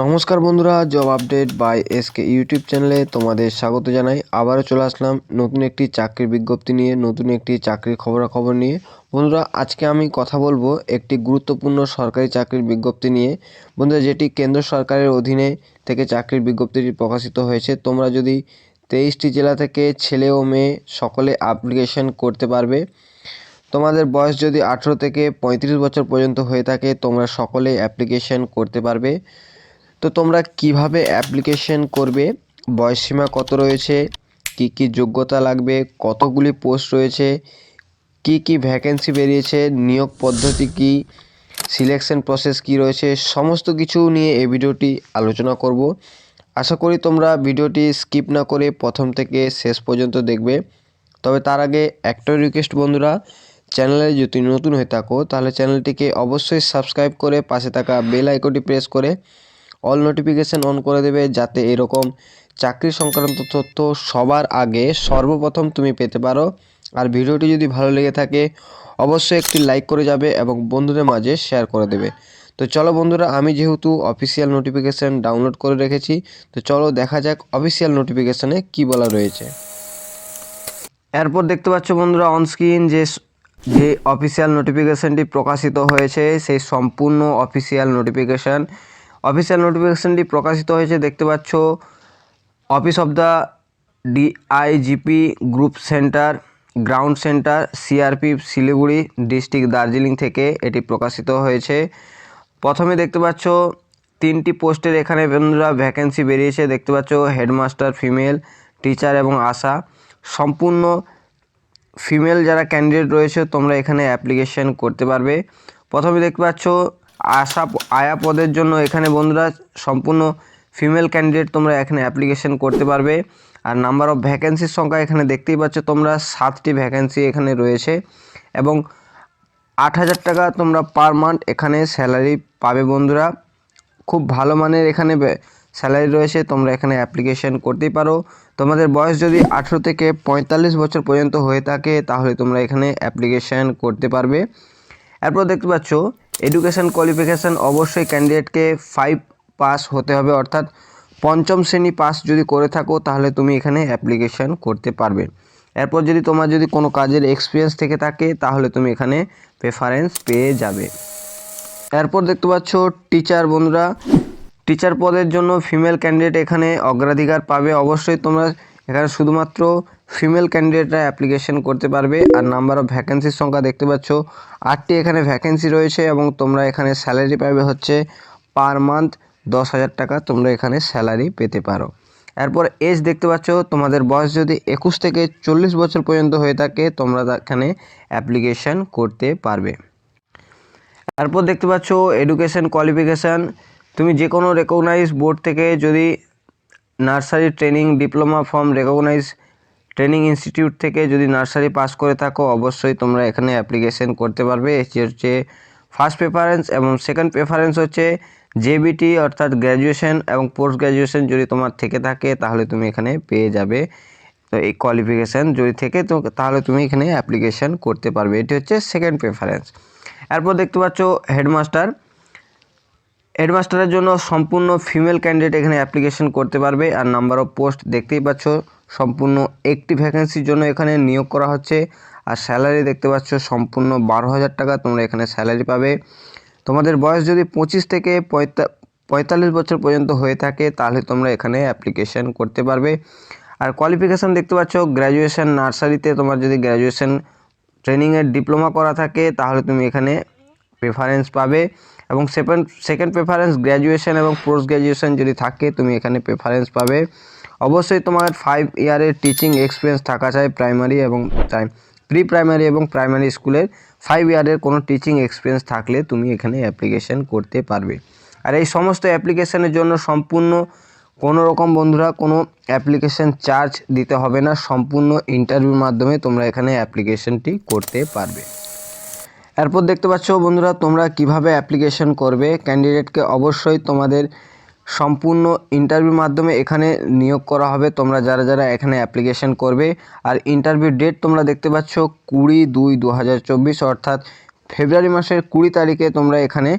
নমস্কার বন্ধুরা, job update by SK YouTube চ্যানেলে তোমাদের স্বাগত জানাই। আবারও চলে আসলাম নতুন একটি চাকরির বিজ্ঞপ্তি নিয়ে, নতুন একটি চাকরির খবরাখবর নিয়ে। বন্ধুরা, আজকে আমি কথা বলব একটি গুরুত্বপূর্ণ সরকারি চাকরির বিজ্ঞপ্তি নিয়ে। বন্ধুরা, যেটি কেন্দ্র সরকারের অধীনে থেকে চাকরির বিজ্ঞপ্তিটি প্রকাশিত হয়েছে। তোমরা যদি তেইশটি জেলা থেকে ছেলে ও মেয়ে সকলে অ্যাপ্লিকেশন করতে পারবে। তোমাদের বয়স যদি আঠেরো থেকে পঁয়ত্রিশ বছর পর্যন্ত হয়ে থাকে, তোমরা সকলে অ্যাপ্লিকেশন করতে পারবে। তো তোমরা কীভাবে অ্যাপ্লিকেশন করবে? বয়সসীমা কত রয়েছে? কি কি যোগ্যতা লাগবে? কতগুলি পোস্ট রয়েছে? কি কি ভ্যাকেন্সি বেরিয়েছে? নিয়োগ পদ্ধতি কি? সিলেকশন প্রসেস কি রয়েছে? সমস্ত কিছু নিয়ে এই ভিডিওটি আলোচনা করব। আশা করি তোমরা ভিডিওটি স্কিপ না করে প্রথম থেকে শেষ পর্যন্ত দেখবে। তবে তার আগে একটাই রিকোয়েস্ট বন্ধুরা, চ্যানেলে যদি নতুন হয়ে থাকো, তাহলে চ্যানেলটিকে অবশ্যই সাবস্ক্রাইব করে পাশে থাকা বেল আইকনটি প্রেস করে অল নোটিফিকেশান অন করে দেবে যাতে এরকম চাকরি সংক্রান্ত তথ্য সবার আগে সর্বপ্রথম তুমি পেতে পারো। আর ভিডিওটি যদি ভালো লেগে থাকে, অবশ্যই একটি লাইক করে যাবে এবং বন্ধুদের মাঝে শেয়ার করে দেবে। তো চলো বন্ধুরা, আমি যেহেতু অফিসিয়াল নোটিফিকেশান ডাউনলোড করে রেখেছি, তো চলো দেখা যাক অফিসিয়াল নোটিফিকেশানে কি বলা রয়েছে। এরপর দেখতে পাচ্ছ বন্ধুরা অনস্ক্রিন যে যে অফিসিয়াল নোটিফিকেশানটি প্রকাশিত হয়েছে, সেই সম্পূর্ণ অফিসিয়াল নোটিফিকেশান অফিসিয়াল নোটিফিকেশনটি প্রকাশিত হয়েছে, দেখতে পাচ্ছ। Office of the DIGP group centre, ground centre, CRP, Siliguri district Darjeeling থেকে এটি প্রকাশিত হয়েছে। প্রথমে দেখতে পাচ্ছ, তিনটি পোস্টের এখানে বন্ধুরা ভ্যাকেন্সি বেরিয়েছে, দেখতে পাচ্ছ হেডমাস্টার, ফিমেল, টিচার এবং আশা। সম্পূর্ণ ফিমেল যারা ক্যান্ডিডেট রয়েছে, তোমরা এখানে অ্যাপ্লিকেশন করতে পারবে। প্রথমে দেখতে পাচ্ছ আশা আয়া পদের জন্য এখানে বন্ধুরা সম্পূর্ণ ফিমেল ক্যান্ডিডেট তোমরা এখানে অ্যাপ্লিকেশন করতে পারবে। আর নাম্বার অফ ভ্যাকেন্সির সংখ্যা এখানে দেখতেই পাচ্ছ তোমরা সাতটি ভ্যাকেন্সি এখানে রয়েছে এবং আট হাজার টাকা তোমরা পার মান্থ এখানে স্যালারি পাবে বন্ধুরা। খুব ভালো মানের এখানে স্যালারি রয়েছে, তোমরা এখানে অ্যাপ্লিকেশন করতেই পারো। তোমাদের বয়স যদি আঠেরো থেকে পঁয়তাল্লিশ বছর পর্যন্ত হয়ে থাকে, তাহলে তোমরা এখানে অ্যাপ্লিকেশন করতে পারবে। এরপর দেখতে পাচ্ছ এডুকেশান কোয়ালিফিকেশান অবশ্যই ক্যান্ডিডেটকে ফাইভ পাস হতে হবে, অর্থাৎ পঞ্চম শ্রেণি পাস যদি করে থাকো, তাহলে তুমি এখানে অ্যাপ্লিকেশান করতে পারবে। এরপর যদি তোমার যদি কোনো কাজের এক্সপিরিয়েন্স থেকে থাকে, তাহলে তুমি এখানে প্রেফারেন্স পেয়ে যাবে। এরপর দেখতে পাচ্ছ টিচার বন্ধুরা টিচার পদের জন্য ফিমেল ক্যান্ডিডেট এখানে অগ্রাধিকার পাবে। অবশ্যই তোমরা এখানে শুধুমাত্র ফিমেল ক্যান্ডিডেটরা অ্যাপ্লিকেশন করতে পারবে। আর নাম্বার অফ ভ্যাকেন্সির সংখ্যা দেখতে পাচ্ছ, আটটি এখানে ভ্যাকেন্সি রয়েছে এবং তোমরা এখানে স্যালারি পাবে হচ্ছে পার মান্থ দশ হাজার টাকা তোমরা এখানে স্যালারি পেতে পারো। এরপর এজ দেখতে পাচ্ছ, তোমাদের বয়স যদি একুশ থেকে চল্লিশ বছর পর্যন্ত হয়ে থাকে, তোমরা এখানে অ্যাপ্লিকেশন করতে পারবে। এরপর দেখতে পাচ্ছ এডুকেশন কোয়ালিফিকেশান তুমি যে কোনো রেকগনাইজ বোর্ড থেকে যদি nursery training, diploma form recognise training institute থেকে যদি নার্সারি পাস করে থাকো, অবশ্যই তোমরা এখানে অ্যাপ্লিকেশন করতে পারবে। এটি হচ্ছে ফার্স্ট প্রেফারেন্স এবং সেকেন্ড প্রেফারেন্স হচ্ছে জেবিটি অর্থাৎ গ্র্যাজুয়েশন এবং পোস্ট গ্র্যাজুয়েশন যদি তোমার থেকে থাকে, তাহলে তুমি এখানে পেয়ে যাবে। তো এই কোয়ালিফিকেশান যদি থেকে, তো তাহলে তুমি এখানে অ্যাপ্লিকেশান করতে পারবে। এটি হচ্ছে সেকেন্ড প্রেফারেন্স। এরপর দেখতে পাচ্ছ হেডমাস্টার। হেডমাস্টারের জন্য সম্পূর্ণ ফিমেল ক্যান্ডিডেট এখানে অ্যাপ্লিকেশন করতে পারবে। আর নাম্বার অফ পোস্ট দেখতেই পাচ্ছ, সম্পূর্ণ একটি ভ্যাকেন্সির জন্য এখানে নিয়োগ করা হচ্ছে। আর স্যালারি দেখতে পাচ্ছ, সম্পূর্ণ বারো হাজার টাকা তোমরা এখানে স্যালারি পাবে। তোমাদের বয়স যদি পঁচিশ থেকে পঁয়তাল্লিশ বছর পর্যন্ত হয়ে থাকে, তাহলে তোমরা এখানে অ্যাপ্লিকেশন করতে পারবে। আর কোয়ালিফিকেশান দেখতে পাচ্ছ গ্র্যাজুয়েশন নার্সারিতে তোমার যদি গ্র্যাজুয়েশন ট্রেনিংয়ের ডিপ্লোমা করা থাকে, তাহলে তুমি এখানে প্রেফারেন্স পাবে। এবং সেকেন্ড সেকেন্ড প্রেফারেন্স গ্র্যাজুয়েশন এবং পোস্ট গ্র্যাজুয়েশন যদি থাকে, তুমি এখানে প্রেফারেন্স পাবে। অবশ্যই তোমার ফাইভ ইয়ারের টিচিং এক্সপিরিয়েন্স থাকা চাই প্রাইমারি এবং প্রি প্রাইমারি এবং প্রাইমারি স্কুলের ফাইভ ইয়ারের কোনো টিচিং এক্সপিরিয়েন্স থাকলে তুমি এখানে অ্যাপ্লিকেশন করতে পারবে। আর এই সমস্ত অ্যাপ্লিকেশনের জন্য সম্পূর্ণ কোনো রকম বন্ধুরা কোনো অ্যাপ্লিকেশন চার্জ দিতে হবে না, সম্পূর্ণ ইন্টারভিউর মাধ্যমে তোমরা এখানে অ্যাপ্লিকেশনটি করতে পারবে। এরপর দেখতে পাচ্ছ বন্ধুরা, তোমরা কীভাবে অ্যাপ্লিকেশন করবে? ক্যান্ডিডেটকে অবশ্যই তোমাদের সম্পূর্ণ ইন্টারভিউর মাধ্যমে এখানে নিয়োগ করা হবে। তোমরা যারা যারা এখানে অ্যাপ্লিকেশন করবে, আর ইন্টারভিউ ডেট তোমরা দেখতে পাচ্ছ কুড়ি দুই দু অর্থাৎ ফেব্রুয়ারি মাসের কুড়ি তারিখে তোমরা এখানে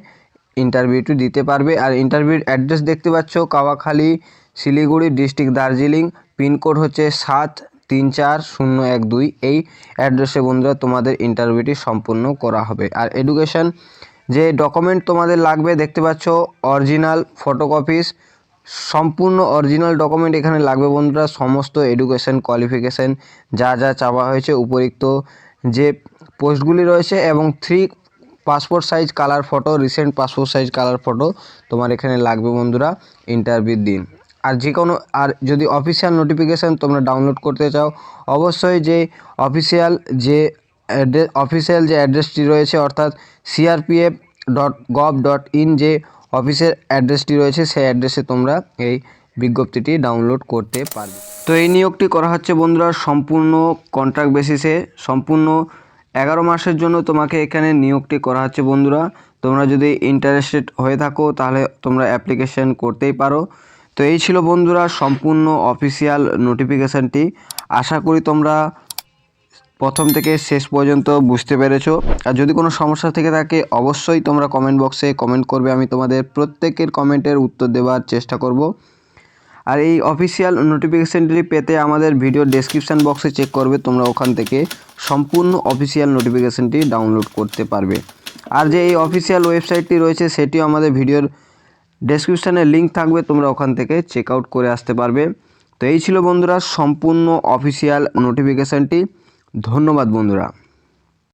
ইন্টারভিউটি দিতে পারবে। আর ইন্টারভিউর অ্যাড্রেস দেখতে পাচ্ছ, কাওয়াখালী, শিলিগুড়ি ডিস্ট্রিক্ট দার্জিলিং পিনকোড হচ্ছে সাত তিন চার শূন্য এক দুই এই অ্যাড্রেসে বন্ধুরা তোমাদের ইন্টারভিউটি সম্পূর্ণ করা হবে। আর এডুকেশন যে ডকুমেন্ট তোমাদের লাগবে, দেখতে পাচ্ছ অরিজিনাল ফটোকপিস সম্পূর্ণ অরিজিনাল ডকুমেন্ট এখানে লাগবে বন্ধুরা। সমস্ত এডুকেশন কোয়ালিফিকেশান যা যা চাওয়া হয়েছে, উপরিক্ত যে পোস্টগুলি রয়েছে এবং three passport size colour photo recent passport size colour photo তোমার এখানে লাগবে বন্ধুরা ইন্টারভিউর দিন। আর যে কোনো, আর যদি অফিসিয়াল নোটিফিকেশান তোমরা ডাউনলোড করতে চাও, অবশ্যই যে অফিসিয়াল যে অ্যাড্রেস অফিসিয়াল যে অ্যাড্রেসটি রয়েছে, অর্থাৎ CRPF dot gov dot in যে অফিসের অ্যাড্রেসটি রয়েছে, সেই অ্যাড্রেসে তোমরা এই বিজ্ঞপ্তিটি ডাউনলোড করতে পারবে। তো এই নিয়োগটি করা হচ্ছে বন্ধুরা সম্পূর্ণ কন্ট্রাক্ট বেসিসে সম্পূর্ণ এগারো মাসের জন্য তোমাকে এখানে নিয়োগটি করা হচ্ছে বন্ধুরা। তোমরা যদি ইন্টারেস্টেড হয়ে থাকো, তাহলে তোমরা অ্যাপ্লিকেশন করতেই পারো। তো এই ছিল বন্ধুরা সম্পূর্ণ অফিসিয়াল নোটিফিকেশানটি আশা করি তোমরা প্রথম থেকে শেষ পর্যন্ত বুঝতে পেরেছ। আর যদি কোনো সমস্যা থেকে থাকে, অবশ্যই তোমরা কমেন্ট বক্সে কমেন্ট করবে। আমি তোমাদের প্রত্যেকের কমেন্টের উত্তর দেওয়ার চেষ্টা করব। আর এই অফিসিয়াল নোটিফিকেশানটি পেতে আমাদের ভিডিও ডেসক্রিপশান বক্সে চেক করবে। তোমরা ওখান থেকে সম্পূর্ণ অফিসিয়াল নোটিফিকেশানটি ডাউনলোড করতে পারবে। আর যে এই অফিসিয়াল ওয়েবসাইটটি রয়েছে, সেটিও আমাদের ভিডিওর ডেসক্রিপশানে লিঙ্ক থাকবে, তোমরা ওখান থেকে চেক আউট করে আসতে পারবে। তো এই ছিল বন্ধুরা, সম্পূর্ণ অফিসিয়াল নোটিফিকেশানটি ধন্যবাদ বন্ধুরা।